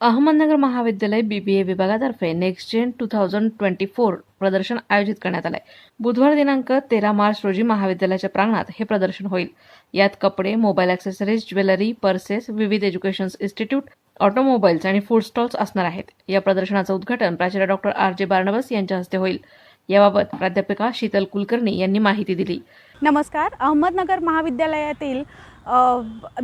अहमदनगर महाविद्यालय बीबीए विभागातर्फे next gen two thousand twenty four प्रदर्शन आयोजित करण्यात आलंय. बुधवार दिनांक तेरा मार्च रोजी महाविद्यालयाच्या प्रांगणात हे प्रदर्शन होईल. यात कपडे मोबाईल ॲक्सेसरीज ज्वेलरी पर्सेस विविध एज्युकेशन इन्स्टिट्यूट ऑटोमोबाईल्स आणि फूड स्टॉल्स असणार आहेत. या प्रदर्शनाचं उद्घाटन प्राचार्य डॉक्टर आर जे बार्नबस यांच्या हस्ते होईल. याबाबत प्राध्यापिका शीतल कुलकर्णी यांनी माहिती दिली. नमस्कार. अहमदनगर महाविद्यालयातील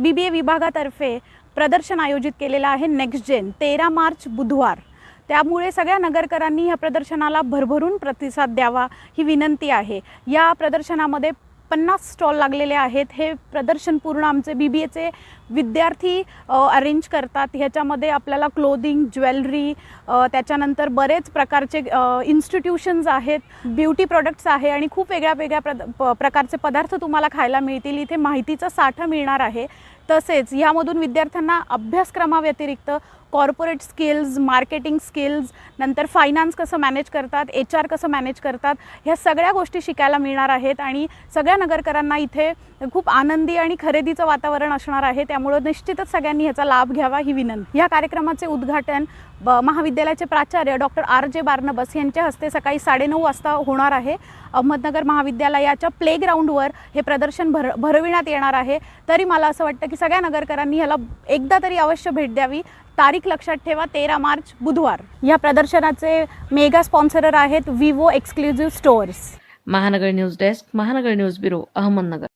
बी बी ए विभागातर्फे प्रदर्शन आयोजित केलेलं आहे नेक्स्ट जेन तेरा मार्च बुधवार. त्यामुळे सगळ्या नगरकरांनी ह्या प्रदर्शनाला भरभरून प्रतिसाद द्यावा ही विनंती आहे. या प्रदर्शनामध्ये पन्नास स्टॉल लागलेले आहेत. हे प्रदर्शन पूर्ण आमचे बी बी एचे विद्यार्थी अरेंज करतात. ह्याच्यामध्ये आपल्याला क्लोदिंग ज्वेलरी त्याच्यानंतर बरेच प्रकारचे इन्स्टिट्यूशन्स आहेत. ब्युटी प्रोडक्ट्स आहे आणि खूप वेगळ्या वेगळ्या प्र प- प्रकारचे पदार्थ तुम्हाला खायला मिळतील. इथे माहितीचा साठा मिळणार आहे. तसेच ह्यामधून विद्यार्थ्यांना अभ्यासक्रमाव्यतिरिक्त कॉर्पोरेट स्किल्स मार्केटिंग स्किल्स नंतर फायनान्स कसं मॅनेज करतात एच आर कसं मॅनेज करतात ह्या सगळ्या गोष्टी शिकायला मिळणार आहेत आणि सगळ्या नगरकरांना इथे खूप आनंदी आणि खरेदीचं वातावरण असणार आहे. त्यामुळं निश्चितच सगळ्यांनी ह्याचा लाभ घ्यावा ही विनंती. या कार्यक्रमाचे उद्घाटन ब- महाविद्यालयाचे प्राचार्य डॉक्टर आर जे बार्नबस यांच्या हस्ते सकाळी साडेनऊ वाजता होणार आहे. अहमदनगर महाविद्यालयाच्या प्लेग्राऊंडवर हे प्रदर्शन भर भरविण्यात येणार आहे. तरी मला असं वाटतं की सगळ्या नगरकरांनी ह्याला एकदा तरी अवश्य भेट द्यावी. तारीख लक्षात ठेवा तेरा मार्च बुधवार. या प्रदर्शनाचे मेगा स्पॉन्सरर आहेत Vivo exclusive stores Mahanagar news desk Mahanagar news bureau Ahmednagar.